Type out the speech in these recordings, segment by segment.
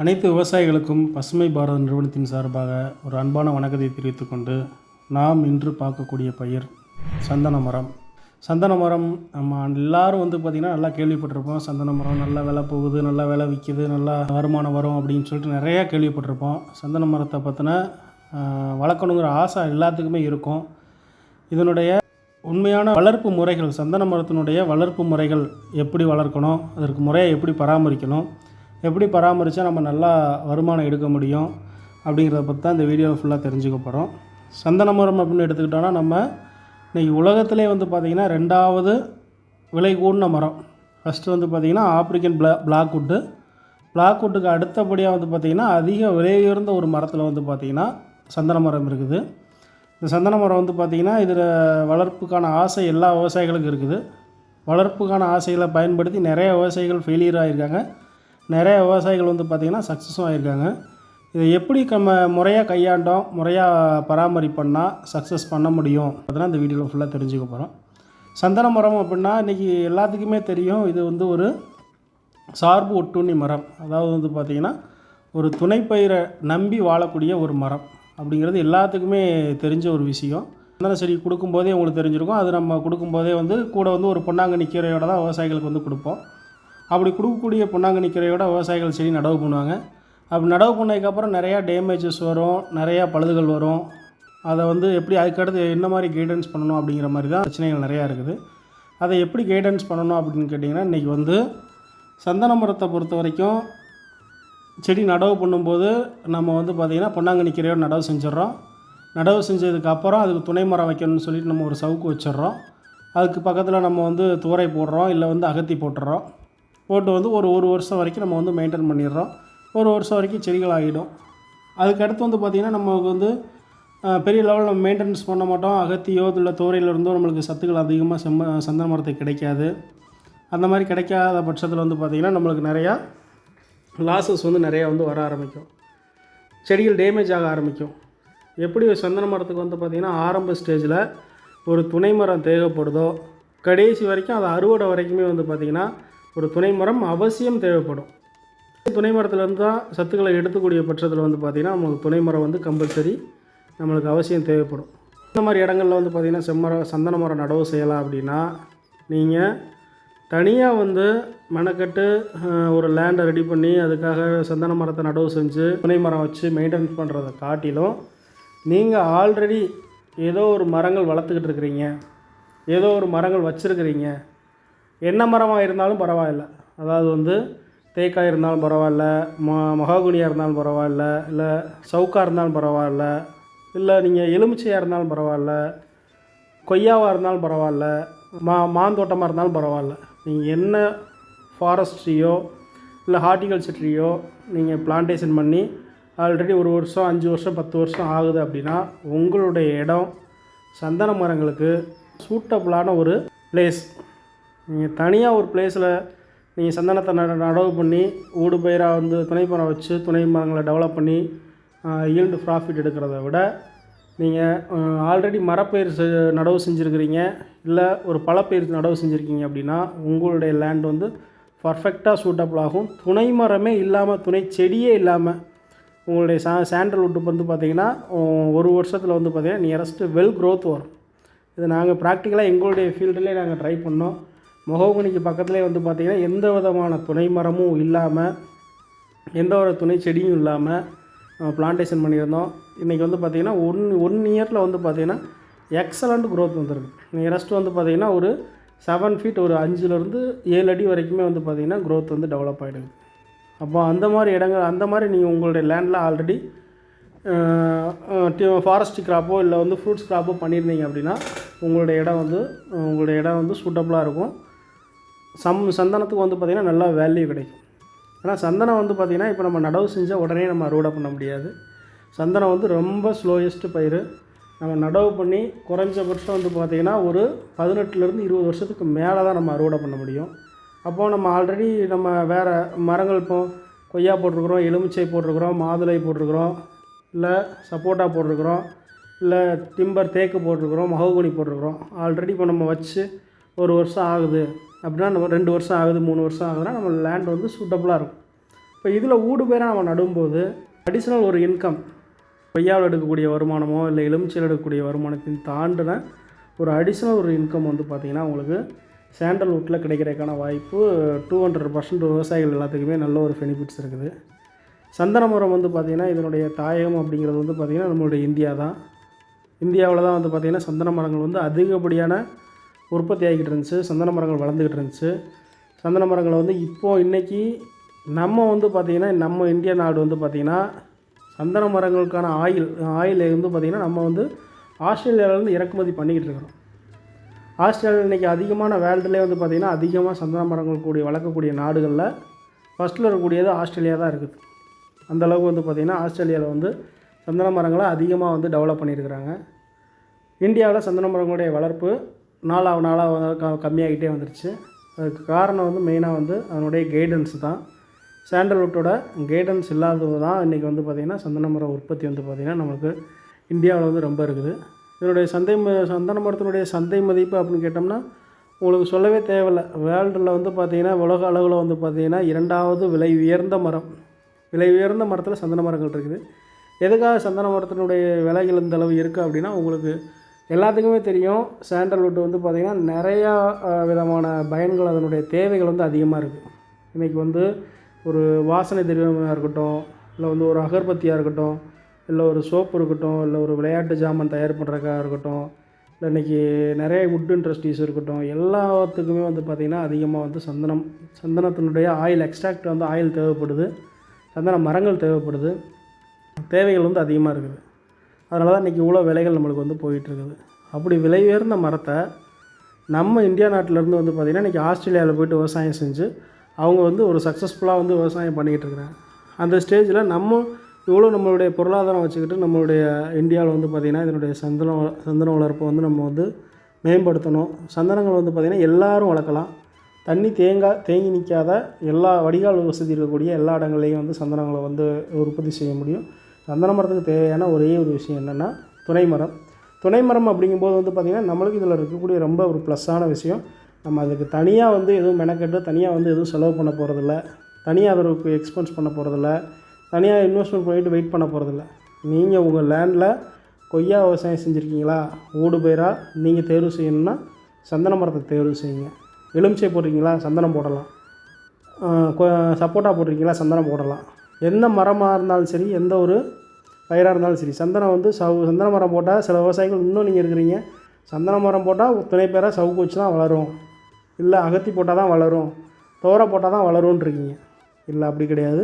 அனைத்து விவசாயிகளுக்கும் பசுமை பாரத நிறுவனத்தின் சார்பாக ஒரு அன்பான வணக்கத்தை தெரிவித்துக்கொண்டு நாம் இன்று பார்க்கக்கூடிய பயிர் சந்தன மரம். சந்தன மரம் நம்ம எல்லாரும் வந்து பார்த்திங்கன்னா நல்லா கேள்விப்பட்டிருப்போம். சந்தன மரம் நல்லா விலை போகுது நல்லா விலை விற்கிது நல்லா வருமானம் வரும் அப்படின்னு சொல்லிட்டு நிறையா கேள்விப்பட்டிருப்போம். சந்தன மரத்தை பற்றின வளர்க்கணுங்கிற ஆசை எல்லாத்துக்குமே இருக்கும். இதனுடைய உண்மையான வளர்ப்பு முறைகள் சந்தன மரத்தினுடைய வளர்ப்பு முறைகள் எப்படி வளர்க்கணும் அதற்கு முறையை எப்படி பராமரிக்கணும் எப்படி பராமரித்தா நம்ம நல்லா வருமானம் எடுக்க முடியும் அப்படிங்கிறத பற்றி தான் இந்த வீடியோவில் ஃபுல்லாக தெரிஞ்சுக்க போகிறோம் சந்தன மரம் அப்படின்னு எடுத்துக்கிட்டோன்னா நம்ம இன்றைக்கி உலகத்திலே வந்து பார்த்திங்கன்னா ரெண்டாவது விலை கூடின மரம். ஃபஸ்ட்டு வந்து பார்த்திங்கன்னா ஆப்ரிக்கன் பிளா பிளாக்வுட்டு பிளாக்வுட்டுக்கு அடுத்தபடியாக வந்து பார்த்திங்கன்னா அதிக விலையுயர்ந்த ஒரு மரத்தில் வந்து பார்த்திங்கன்னா சந்தன மரம் இருக்குது. இந்த சந்தன மரம் வந்து பார்த்திங்கன்னா இதில் வளர்ப்புக்கான ஆசை எல்லா விவசாயிகளுக்கும் இருக்குது. வளர்ப்புக்கான ஆசைகளை பயன்படுத்தி நிறைய விவசாயிகள் ஃபெயிலியர் ஆகியிருக்காங்க நிறைய விவசாயிகள் வந்து பார்த்திங்கன்னா சக்ஸஸும் ஆகியிருக்காங்க இதை எப்படி நம்ம முறையாக கையாண்டோம் முறையாக பராமரிப்பண்ணால் சக்ஸஸ் பண்ண முடியும் அதெல்லாம் இந்த வீடியோவில் ஃபுல்லாக தெரிஞ்சுக்க போகிறோம் சந்தன மரம் அப்படின்னா இன்றைக்கி எல்லாத்துக்குமே தெரியும். இது வந்து ஒரு சார்பு ஒட்டுண்ணி மரம். அதாவது வந்து பார்த்திங்கன்னா ஒரு துணைப்பயிரை நம்பி வாழக்கூடிய ஒரு மரம் அப்படிங்கிறது எல்லாத்துக்குமே தெரிஞ்ச ஒரு விஷயம். சந்தன செடி கொடுக்கும்போதே உங்களுக்கு தெரிஞ்சிருக்கும். அது நம்ம கொடுக்கும்போதே வந்து கூட வந்து ஒரு பொன்னாங்கண்ணி கீரையோட தான் விவசாயிகளுக்கு வந்து கொடுப்போம். அப்படி கொடுக்கக்கூடிய பொன்னாங்கண்ணி கீரையோட விவசாயிகள் செடி நடவு பண்ணுவாங்க. அப்படி நடவு பண்ணதுக்கப்புறம் நிறையா டேமேஜஸ் வரும் நிறையா பழுதுகள் வரும். அதை வந்து எப்படி அதுக்கடுத்து என்ன மாதிரி கைடன்ஸ் பண்ணணும் அப்படிங்கிற மாதிரி தான் பிரச்சனைகள் நிறையா இருக்குது. அதை எப்படி கைடன்ஸ் பண்ணணும் அப்படின்னு கேட்டிங்கன்னா இன்றைக்கி வந்து சந்தன மரத்தை பொறுத்த வரைக்கும் செடி நடவு பண்ணும்போது நம்ம வந்து பார்த்திங்கன்னா பொன்னாங்கண்ணி கீரையோட நடவு செஞ்சிடறோம். நடவு செஞ்சதுக்கு அப்புறம் அதுக்கு துணை மரம் வைக்கணும்னு சொல்லிட்டு நம்ம ஒரு சவுக்கு வச்சிடுறோம். அதுக்கு பக்கத்தில் நம்ம வந்து தூரை போடுறோம் இல்லை வந்து அகத்தி போட்டுறோம். போட்டு வந்து ஒரு ஒரு வருஷம் வரைக்கும் நம்ம வந்து மெயின்டைன் பண்ணிடுறோம். ஒரு வருஷம் வரைக்கும் செடிகள் ஆகிடும். அதுக்கடுத்து வந்து பார்த்திங்கன்னா நமக்கு வந்து பெரிய லெவலில் நம்ம மெயின்டெனன்ஸ் பண்ண மாட்டோம். அகத்தியோ இல்லை தோரையிலிருந்தோ நம்மளுக்கு சத்துக்கள் அதிகமாக செம்ம சந்தன மரத்துக்கு கிடைக்காது. அந்த மாதிரி கிடைக்காத பட்சத்தில் வந்து பார்த்திங்கன்னா நம்மளுக்கு நிறையா லாஸஸ் வந்து நிறையா வந்து வர ஆரம்பிக்கும். செடிகள் டேமேஜ் ஆக ஆரம்பிக்கும். எப்படி ஒரு சந்தன மரத்துக்கு வந்து பார்த்திங்கன்னா ஆரம்ப ஸ்டேஜில் ஒரு துணை மரம் தேவைப்படுதோ கடைசி வரைக்கும் அது அறுவடை வரைக்குமே வந்து பார்த்திங்கன்னா ஒரு துணை மரம் அவசியம் தேவைப்படும். துணை மரத்துலேருந்து தான் சத்துக்களை எடுத்துக்கூடிய பட்சத்தில் வந்து பார்த்திங்கன்னா நமக்கு துணை மரம் வந்து கம்பல்சரி நம்மளுக்கு அவசியம் தேவைப்படும். இந்த மாதிரி இடங்களில் வந்து பார்த்திங்கன்னா செம்மரம் சந்தன மரம் நடவு செய்யலாம் அப்படின்னா நீங்கள் தனியாக வந்து மெனக்கட்டு ஒரு லேண்டை ரெடி பண்ணி அதுக்காக சந்தன மரத்தை நடவு செஞ்சு துணை மரம் வச்சு மெயின்டெயின் பண்ணுறதை காட்டிலும் நீங்கள் ஆல்ரெடி ஏதோ ஒரு மரங்கள் வளர்த்துக்கிட்டு இருக்கிறீங்க. ஏதோ ஒரு மரங்கள் வச்சுருக்கிறீங்க. என்ன மரமாக இருந்தாலும் பரவாயில்ல. அதாவது வந்து தேக்காய் இருந்தாலும் பரவாயில்ல ம மகாகுனியாக இருந்தாலும் பரவாயில்ல இல்லை சவுக்காக இருந்தாலும் பரவாயில்ல இல்லை நீங்கள் எலுமிச்சையாக இருந்தாலும் பரவாயில்ல கொய்யாவாக இருந்தாலும் பரவாயில்ல மா மாந்தோட்டமாக இருந்தாலும் பரவாயில்ல. நீங்கள் என்ன ஃபாரஸ்ட்ரியோ இல்லை ஹார்டிகல்ச்சர்ட்ரியோ நீங்கள் பிளான்டேஷன் பண்ணி ஆல்ரெடி ஒரு வருஷம் அஞ்சு வருஷம் பத்து வருஷம் ஆகுது அப்படின்னா உங்களுடைய இடம் சந்தன மரங்களுக்கு சூட்டபுளான ஒரு பிளேஸ் நீங்கள் தனியாக ஒரு பிளேஸில் நீங்கள் சந்தனத்தை நட நடவு பண்ணி ஊடு பயிராக வந்து துணை மரம் வச்சு துணை மரங்களை டெவலப் பண்ணி ஈல்டு ப்ராஃபிட் எடுக்கிறத விட நீங்கள் ஆல்ரெடி மரப்பயிர் செ நடவு செஞ்சுருக்கிறீங்க இல்லை ஒரு பழப்பயிர் நடவு செஞ்சுருக்கீங்க அப்படின்னா உங்களுடைய லேண்ட் வந்து பர்ஃபெக்டாக சூட்டபிள் ஆகும். துணை மரமே இல்லாமல் துணை செடியே இல்லாமல் உங்களுடைய சா சாண்டல்வுட்டு வந்து பார்த்திங்கன்னா ஒரு வருஷத்தில் வந்து பார்த்திங்கன்னா நியரஸ்ட்டு வெல் க்ரோத் வரும். இது நாங்கள் ப்ராக்டிக்கலாக எங்களுடைய ஃபீல்டுலேயே நாங்கள் ட்ரை பண்ணோம். மகோகனிக்கு பக்கத்துலேயே வந்து பார்த்திங்கன்னா எந்த விதமான துணை மரமும் இல்லாமல் எந்த ஒரு துணை செடியும் இல்லாமல் பிளான்டேஷன் பண்ணியிருந்தோம். இன்றைக்கி வந்து பார்த்திங்கன்னா ஒன் ஒன் இயரில் வந்து பார்த்திங்கன்னா எக்ஸலண்ட் க்ரோத் வந்திருக்கு. நியரஸ்ட் வந்து பார்த்திங்கன்னா ஒரு செவன் ஃபீட் ஒரு அஞ்சுலேருந்து ஏழு அடி வரைக்குமே வந்து பார்த்திங்கன்னா க்ரோத் வந்து டெவலப் ஆகிடுது அப்போ அந்த மாதிரி இடங்கள் அந்த மாதிரி நீங்கள் உங்களுடைய லேண்டில் ஆல்ரெடி ஃபாரஸ்ட் கிராப்போ இல்லை வந்து ஃப்ரூட்ஸ் கிராப்போ பண்ணியிருந்தீங்க அப்படின்னா உங்களுடைய இடம் வந்து உங்களுடைய இடம் வந்து சூட்டபுளாக இருக்கும். சம் சந்தனத்துக்கு வந்து பார்த்திங்கன்னா நல்லா வேல்யூ கிடைக்கும். ஏன்னா சந்தனம் வந்து பார்த்திங்கன்னா இப்போ நம்ம நடவு செஞ்சால் உடனே நம்ம அறுவடை பண்ண முடியாது. சந்தனம் வந்து ரொம்ப ஸ்லோயஸ்ட்டு பயிர் நம்ம நடவு பண்ணி குறைஞ்சபட்சம் வந்து பார்த்திங்கன்னா ஒரு பதினெட்டுலேருந்து இருபது வருஷத்துக்கு மேலே தான் நம்ம அறுவடை பண்ண முடியும். அப்போது நம்ம ஆல்ரெடி நம்ம வேறு மரங்கள் இப்போ கொய்யா போட்டிருக்குறோம் எலுமிச்சை போட்டிருக்குறோம் மாதுளை போட்டிருக்குறோம் இல்லை சப்போட்டா போட்டிருக்குறோம் இல்லை டிம்பர் தேக்கு போட்டிருக்குறோம் மகோகனி போட்டிருக்குறோம். ஆல்ரெடி இப்போ நம்ம வச்சு ஒரு வருஷம் ஆகுது அப்படின்னா நம்ம ரெண்டு வருஷம் ஆகுது மூணு வருஷம் ஆகுதுன்னா நம்ம லேண்ட் வந்து சூட்டபுளாக இருக்கும். இப்போ இதில் ஊடு பேராக நம்ம நடும்போது அடிஷ்னல் ஒரு இன்கம் கொய்யாவில் எடுக்கக்கூடிய வருமானமோ இல்லை எலுமிச்சையில் எடுக்கக்கூடிய வருமானத்தையும் தாண்டின ஒரு அடிஷ்னல் ஒரு இன்கம் வந்து பார்த்திங்கன்னா உங்களுக்கு சாண்டல்வுட்டில் கிடைக்கிறதுக்கான வாய்ப்பு டூ ஹண்ட்ரட் பர்சன்ட் விவசாயிகள் எல்லாத்துக்குமே நல்ல ஒரு பெனிஃபிட்ஸ் இருக்குது. சந்தன மரம் வந்து பார்த்திங்கன்னா இதனுடைய தாயகம் அப்படிங்கிறது வந்து பார்த்திங்கன்னா நம்மளுடைய இந்தியா தான். இந்தியாவில் தான் வந்து பார்த்திங்கன்னா சந்தன மரங்கள் வந்து அதிகப்படியான உற்பத்தி ஆகிக்கிட்டு இருந்துச்சு சந்தன மரங்கள் வளர்ந்துக்கிட்டு இருந்துச்சு. சந்தன மரங்களை வந்து இப்போது இன்றைக்கி நம்ம வந்து பார்த்திங்கன்னா நம்ம இந்திய நாடு வந்து பார்த்திங்கன்னா சந்தன மரங்களுக்கான ஆயில் ஆயில் வந்து பார்த்திங்கன்னா நம்ம வந்து ஆஸ்திரேலியாவிலேருந்து இறக்குமதி பண்ணிக்கிட்டு இருக்கிறோம். ஆஸ்திரேலியா இன்றைக்கி அதிகமான வேர்ல்டுலேயே வந்து பார்த்திங்கன்னா அதிகமாக சந்தன மரங்கள் கூடிய வளர்க்கக்கூடிய நாடுகளில் ஃபஸ்ட்டில் இருக்கக்கூடியது ஆஸ்திரேலியா தான் இருக்குது. அந்த அளவுக்கு வந்து பார்த்திங்கன்னா ஆஸ்திரேலியாவில் வந்து சந்தன மரங்களை அதிகமாக வந்து டெவலப் பண்ணியிருக்கிறாங்க. இந்தியாவில் சந்தன மரங்களுடைய வளர்ப்பு நாளாக நாளாக கம்மியாகிட்டே வந்துருச்சு. அதுக்கு காரணம் வந்து மெயினாக வந்து அதனுடைய கைடன்ஸ் தான். சாண்டல்வுட்டோட கைடன்ஸ் இல்லாதது தான் இன்றைக்கி வந்து பார்த்திங்கன்னா சந்தன மரம் உற்பத்தி வந்து பார்த்திங்கன்னா நமக்கு இந்தியாவில் வந்து ரொம்ப இருக்குது. இதனுடைய சந்தை ம- சந்தன மரத்தினுடைய சந்தை மதிப்பு அப்படின்னு கேட்டோம்னா உங்களுக்கு சொல்லவே தேவையில்லை. வேர்ல்டில் வந்து பார்த்திங்கன்னா உலக அளவில் வந்து பார்த்திங்கன்னா இரண்டாவது விலை உயர்ந்த மரம். விலை உயர்ந்த மரத்தில் சந்தன மரங்கள் இருக்குது. எதுக்காக சந்தன மரத்தினுடைய விலைகள் இந்த அளவு இருக்குது அப்படின்னா உங்களுக்கு எல்லாத்துக்குமே தெரியும் சாண்டல்வுட் வந்து பார்த்திங்கன்னா நிறையா விதமான பயன்கள் அதனுடைய தேவைகள் வந்து அதிகமாக இருக்குது இன்றைக்கி வந்து ஒரு வாசனை திரவியமாக இருக்கட்டும் இல்லை வந்து ஒரு அகர்பத்தியாக இருக்கட்டும் இல்லை ஒரு சோப்பு இருக்கட்டும் இல்லை ஒரு விளையாட்டு ஜாமான் தயார் பண்ணுறக்காக இருக்கட்டும் இல்லை இன்றைக்கி நிறைய வுட் இண்டஸ்ட்ரீஸ் இருக்கட்டும் எல்லாத்துக்குமே வந்து பார்த்திங்கன்னா அதிகமாக வந்து சந்தனம் சந்தனத்தினுடைய ஆயில் எக்ஸ்ட்ராக்ட் வந்து ஆயில் தேவைப்படுது சந்தன மரங்கள் தேவைப்படுது தேவைகள் வந்து அதிகமாக இருக்குது. அதனால தான் இன்றைக்கி இவ்வளோ விலைகள் நம்மளுக்கு வந்து போயிட்டுருக்குது. அப்படி விலை உயர்ந்த மரத்தை நம்ம இந்தியா நாட்டிலேருந்து வந்து பார்த்திங்கன்னா இன்றைக்கி ஆஸ்திரேலியாவில் போயிட்டு விவசாயம் செஞ்சு அவங்க வந்து ஒரு சக்ஸஸ்ஃபுல்லாக வந்து விவசாயம் பண்ணிக்கிட்டு இருக்கிறாங்க. அந்த ஸ்டேஜில் நம்ம இவ்வளோ நம்மளுடைய பொருளாதாரம் வச்சுக்கிட்டு நம்மளுடைய இந்தியாவில் வந்து பார்த்திங்கன்னா இதனுடைய சந்தன சந்தன வளர்ப்பை வந்து நம்ம வந்து மேம்படுத்தணும். சந்தனங்கள் வந்து பார்த்திங்கன்னா எல்லோரும் வளர்க்கலாம். தண்ணி தேங்கா தேங்கி நிற்காத எல்லா வடிகால் வசதி இருக்கக்கூடிய எல்லா இடங்கள்லையும் வந்து சந்தனங்களை வந்து உற்பத்தி செய்ய முடியும். சந்தன மரத்துக்கு தேவையான ஒரே ஒரு விஷயம் என்னென்னா துணை மரம். துணை மரம் அப்படிங்கும்போது வந்து பார்த்திங்கன்னா நம்மளுக்கு இதில் இருக்கக்கூடிய ரொம்ப ஒரு ப்ளஸ்ஸான விஷயம். நம்ம அதுக்கு தனியாக வந்து எதுவும் மெனக்கெட்டு தனியாக வந்து எதுவும் செலவு பண்ண போகிறதில்ல தனியாக அதற்கு எக்ஸ்பென்ஸ் பண்ண போகிறதில்ல தனியாக இன்வெஸ்ட்மெண்ட் பண்ணிட்டு வெயிட் பண்ண போகிறதில்ல நீங்கள் உங்கள் லேண்டில் கொய்யா விவசாயம் செஞ்சுருக்கீங்களா? ஊடு பயிராக நீங்கள் தேர்வு செய்யணும்னா சந்தன மரத்தை தேர்வு செய்யுங்க. எலுமிச்சை போடுறீங்களா சந்தனம் போடலாம். கொ- சப்போட்டா போட்டிருக்கீங்களா? சந்தனம் போடலாம். எந்த மரமாக இருந்தாலும் சரி எந்த ஒரு பயிராக இருந்தாலும் சரி சந்தனம் வந்து சவு சந்தன மரம் போட்டால் சில விவசாயிகள் இன்னும் நீங்கள் இருக்கிறீங்க. சந்தன மரம் போட்டால் துணை பேராக சவுக்கு வச்சு தான் வளரும். இல்லை அகத்தி போட்டால் தான் வளரும். தோரை போட்டால் தான் வளரும்ன்றிருக்கீங்க இல்லை அப்படி கிடையாது.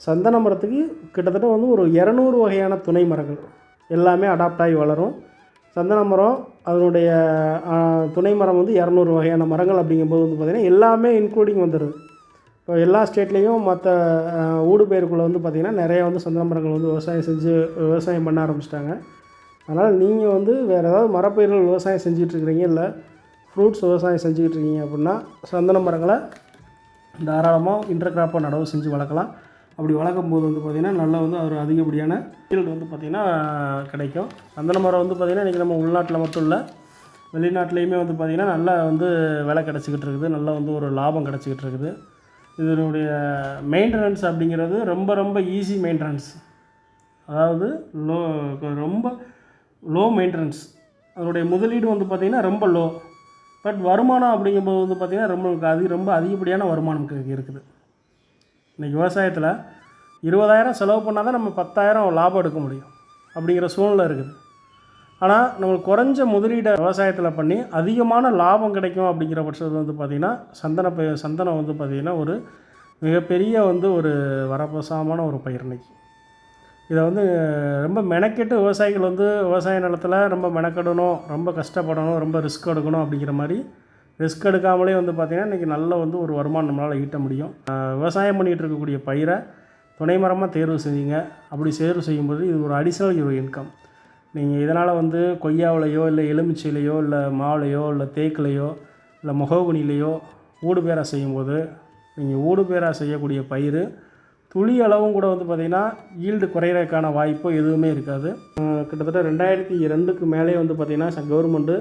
சந்தன மரத்துக்கு கிட்டத்தட்ட வந்து ஒரு இரநூறு வகையான துணை மரங்கள் எல்லாமே அடாப்ட் ஆகி வளரும். சந்தன மரம் அதனுடைய துணை மரம் வந்து இரநூறு வகையான மரங்கள் அப்படிங்கும்போது வந்து பார்த்திங்கன்னா எல்லாமே இன்க்ளூடிங் வந்துடுது இப்போ எல்லா ஸ்டேட்லேயும் மற்ற ஊடு வந்து பார்த்திங்கன்னா நிறைய வந்து சந்தன மரங்கள் வந்து விவசாயம் செஞ்சு விவசாயம் பண்ண ஆரம்பிச்சிட்டாங்க. அதனால் நீங்கள் வந்து வேறு ஏதாவது மரப்பயிர்கள் விவசாயம் செஞ்சிகிட்ருக்கிறீங்க இல்லை ஃப்ரூட்ஸ் விவசாயம் செஞ்சுக்கிட்டு இருக்கீங்க அப்படின்னா சந்தன மரங்களை தாராளமாக இன்டர் கிராப்பாக நடவு செஞ்சு வளர்க்கலாம். அப்படி வளர்க்கும் போது வந்து பார்த்திங்கன்னா நல்லா வந்து ஒரு அதிகப்படியான ஃபீல்டு வந்து பார்த்திங்கன்னா கிடைக்கும். சந்தன மரம் வந்து பார்த்திங்கன்னா இன்றைக்கி நம்ம உள்நாட்டில் மட்டும் இல்லை வெளிநாட்டிலையுமே வந்து பார்த்திங்கன்னா நல்லா வந்து விலை கிடச்சிக்கிட்டு இருக்குது. நல்லா வந்து ஒரு லாபம் கிடச்சிக்கிட்டு இருக்குது. இதனுடைய மெயின்டெனன்ஸ் அப்படிங்கிறது ரொம்ப ரொம்ப ஈஸி மெயின்டெனன்ஸ். அதாவது லோ ரொம்ப லோ மெயின்டெனன்ஸ். அதனுடைய முதலீடு வந்து பார்த்திங்கன்னா ரொம்ப லோ. பட் வருமானம் அப்படிங்கும்போது வந்து பார்த்திங்கன்னா ரொம்ப அதிக ரொம்ப அதிகப்படியான வருமானம் இருக்குது. இன்றைக்கி விவசாயத்தில் இருபதாயிரம் செலவு பண்ணால் தான் நம்ம பத்தாயிரம் லாபம் எடுக்க முடியும் அப்படிங்கிற சூழ்நிலை இருக்குது. ஆனால் நம்மளுக்கு குறைஞ்ச முதலீடை விவசாயத்தில் பண்ணி அதிகமான லாபம் கிடைக்கும் அப்படிங்கிற பட்சத்தில் வந்து பார்த்திங்கன்னா சந்தன பயிர் சந்தனம் வந்து பார்த்திங்கன்னா ஒரு மிகப்பெரிய வந்து ஒரு வரப்பிரசாமான ஒரு பயிர் இன்னைக்கு. இதை வந்து ரொம்ப மெனக்கெட்டு விவசாயிகள் வந்து விவசாய நிலத்தில் ரொம்ப மெனக்கெடணும் ரொம்ப கஷ்டப்படணும் ரொம்ப ரிஸ்க் எடுக்கணும் அப்படிங்கிற மாதிரி ரிஸ்க் எடுக்காமலே வந்து பார்த்திங்கன்னா இன்றைக்கி நல்ல வந்து ஒரு வருமானம் நம்மளால் ஈட்ட முடியும். விவசாயம் பண்ணிகிட்டு இருக்கக்கூடிய பயிரை துணை மரமாக தேர்வு செய்யுங்க அப்படி தேர்வு செய்யும்போது இது ஒரு அடிஷ்னல் ஒரு இன்கம் நீங்கள் இதனால் வந்து கொய்யாவிலையோ இல்லை எலுமிச்சையிலையோ இல்லை மாவுலையோ இல்லை தேக்கிலையோ இல்லை முகவுனிலையோ ஊடுபேரா செய்யும்போது நீங்கள் ஊடுபேரா செய்யக்கூடிய பயிர் துளி அளவும் கூட வந்து பார்த்திங்கன்னா ஈல்டு குறையிறதுக்கான வாய்ப்பு எதுவுமே இருக்காது. கிட்டத்தட்ட ரெண்டாயிரத்தி ரெண்டுக்கு மேலே வந்து பார்த்திங்கன்னா கவர்மெண்ட்டு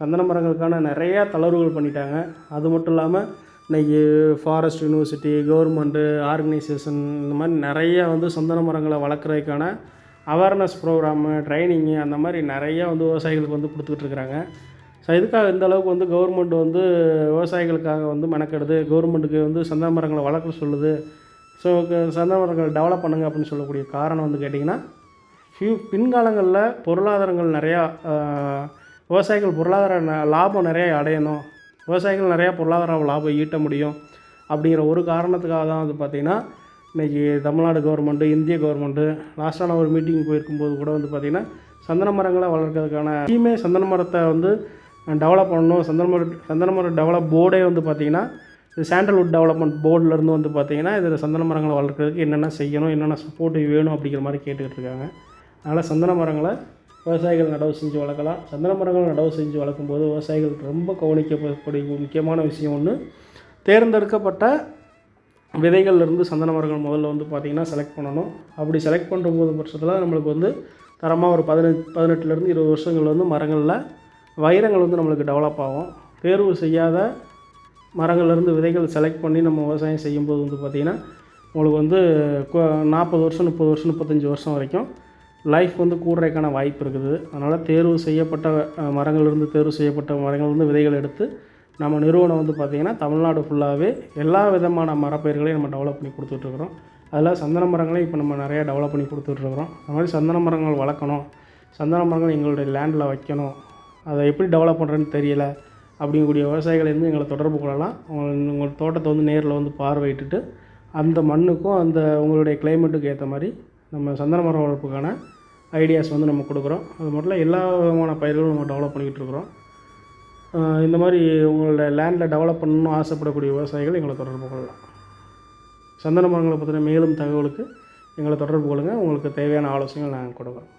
சந்தன மரங்களுக்கான நிறையா தளர்வுகள் பண்ணிட்டாங்க. அது மட்டும் இல்லாமல் இன்றைக்கி ஃபாரஸ்ட் யூனிவர்சிட்டி கவர்மெண்ட்டு ஆர்கனைசேஷன் இந்த மாதிரி நிறைய வந்து சந்தன மரங்களை வளர்க்குறதுக்கான அவேர்னஸ் ப்ரோக்ராமு ட்ரைனிங்கு அந்த மாதிரி நிறையா வந்து விவசாயிகளுக்கு வந்து கொடுத்துக்கிட்டு இருக்கிறாங்க. ஸோ இதுக்காக இந்த அளவுக்கு வந்து கவர்மெண்ட் வந்து விவசாயிகளுக்காக வந்து மெனக்கெடுது. கவர்மெண்ட்டுக்கு வந்து சந்தன மரங்களை வளர்க்க சொல்லுது. ஸோ சந்தன மரங்கள் டெவலப் பண்ணுங்க அப்படின்னு சொல்லக்கூடிய காரணம் வந்து கேட்டிங்கன்னா ஃபியூ பின்காலங்களில் பொருளாதாரங்கள் நிறையா விவசாயிகள் பொருளாதார ந- லாபம் நிறையா அடையணும். விவசாயிகள் நிறையா பொருளாதார லாபம் ஈட்ட முடியும். அப்படிங்கிற ஒரு காரணத்துக்காக தான் வந்து பார்த்திங்கன்னா இன்றைக்கி தமிழ்நாடு கவர்மெண்ட்டு இந்திய கவர்மெண்ட்டு லாஸ்ட்டான ஒரு மீட்டிங் போயிருக்கும்போது கூட வந்து பார்த்திங்கன்னா சந்தன மரங்களை வளர்க்கறதுக்கான டீமே சந்தன மரத்தை வந்து டெவலப் பண்ணணும். சந்தன மரம் சந்தன மரம் டெவலப் போர்டே வந்து பார்த்திங்கன்னா இது சாண்டல்வுட் டெவலப்மெண்ட் போர்டிலேருந்து வந்து பார்த்திங்கன்னா இதில் சந்தன மரங்களை வளர்க்குறதுக்கு என்னென்ன செய்யணும் என்னென்ன சப்போர்ட் வேணும் அப்படிங்கிற மாதிரி கேட்டுக்கிட்டு இருக்காங்க. அதனால் சந்தன மரங்களை விவசாயிகள் நடவு செஞ்சு வளர்க்கலாம். சந்தன மரங்கள் நடவு செஞ்சு வளர்க்கும்போது விவசாயிகள் ரொம்ப கவனிக்கப்படக்கூடிய முக்கியமான விஷயம் ஒன்று தேர்ந்தெடுக்கப்பட்ட விதைகள்லேருந்து சந்தன மரங்கள் முதல்ல வந்து பார்த்திங்கன்னா செலக்ட் பண்ணணும். அப்படி செலக்ட் பண்ணும்போது பட்சத்தில் நம்மளுக்கு வந்து தரமாக ஒரு பதினெட்டு பதினெட்டுலேருந்து இருபது வருஷங்கள் வந்து மரங்களில் வைரங்கள் வந்து நம்மளுக்கு டெவலப் ஆகும். தேர்வு செய்யாத மரங்கள்லேருந்து விதைகள் செலக்ட் பண்ணி நம்ம விவசாயம் செய்யும்போது வந்து பார்த்திங்கன்னா உங்களுக்கு வந்து நாற்பது வருஷம் முப்பது வருஷம் முப்பத்தஞ்சு வருஷம் வரைக்கும் லைஃப் வந்து கூடுறதுக்கான வாய்ப்பு இருக்குது. அதனால் தேர்வு செய்யப்பட்ட மரங்கள்லேருந்து தேர்வு செய்யப்பட்ட மரங்கள்லேருந்து விதைகள் எடுத்து நம்ம நிறுவனம் வந்து பார்த்திங்கன்னா தமிழ்நாடு ஃபுல்லாகவே எல்லா விதமான மரப்பயிர்களையும் நம்ம டெவலப் பண்ணி கொடுத்துட்ருக்குறோம். அதில் சந்தன மரங்களையும் இப்போ நம்ம நிறையா டெவலப் பண்ணி கொடுத்துட்ருக்குறோம். அது மாதிரி சந்தன மரங்கள் வளர்க்கணும். சந்தன மரங்கள் எங்களுடைய லேண்டில் வைக்கணும். அதை எப்படி டெவலப் பண்ணுறேன்னு தெரியல. அப்படிங்கக்கூடிய விவசாயிகள் இருந்து எங்களை தொடர்பு கொள்ளலாம். உங்கள் உங்கள் தோட்டத்தை வந்து நேரில் வந்து பார்வையிட்டுட்டு அந்த மண்ணுக்கும் அந்த உங்களுடைய கிளைமேட்டுக்கு ஏற்ற மாதிரி நம்ம சந்தன மரம் வளர்ப்புக்கான ஐடியாஸ் வந்து நம்ம கொடுக்குறோம். அது மட்டும் இல்லை எல்லா விதமான பயிர்களும் நம்ம டெவலப் பண்ணிக்கிட்டு இருக்கிறோம். இந்த மாதிரி உங்களோட லேண்டில் டெவலப் பண்ணணும்னு ஆசைப்படக்கூடிய விவசாயிகள் எங்களை தொடர்பு கொள்ளலாம். சந்தன மரங்களை பற்றின மேலும் தகவலுக்கு எங்களை தொடர்பு கொள்ளுங்கள் உங்களுக்கு தேவையான ஆலோசனைகள் நாங்கள் கொடுக்குறோம்.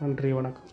நன்றி வணக்கம்.